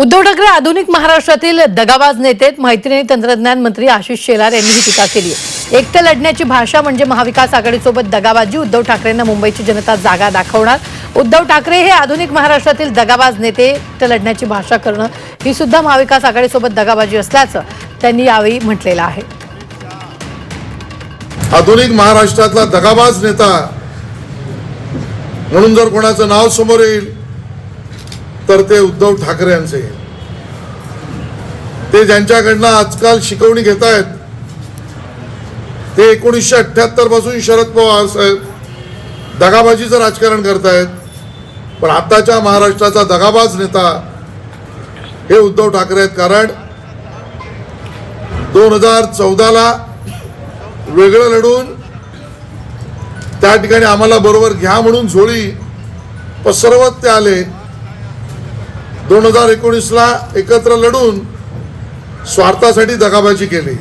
उद्धव ठाकरे आधुनिक महाराष्ट्रातील दगाबाज नेते माहिती आणि तंत्रज्ञान मंत्री आशिष शेलार यांनी ही टीका केली. आहे एकटं लढण्याची भाषा म्हणजे महाविकास आघाडीसोबत दगाबाजी उद्धव ठाकरेंना मुंबईची जनता जागा दाखवणार. उद्धव ठाकरे हे आधुनिक महाराष्ट्रातील दगाबाज नेते एकटं लढण्याची भाषा करणं ही सुद्धा महाविकास आघाडीसोबत दगाबाजी असल्याचं त्यांनी यावेळी म्हटलेलं आहे. आधुनिक महाराष्ट्रातला दगाबाज नेता म्हणून जर कोणाचं नाव समोर येईल तर ते उद्धव ठाकरे यांचे. ते ज्यांच्याकडनं आजकाल शिकवणी घेत आहेत ते एकोणीसशे अठ्ठ्याहत्तरपासून शरद पवार साहेब दगाबाजीचं राजकारण करतायत पण आताच्या महाराष्ट्राचा दगाबाज नेता हे उद्धव ठाकरे आहेत. कारण दोन हजार चौदाला वेगळं लढून त्या ठिकाणी आम्हाला बरोबर घ्या म्हणून झोळी पसरवत ते आले. दोन हजार एकोणीसला एकत्र लढून स्वार्थासाठी दगाबाजी केली.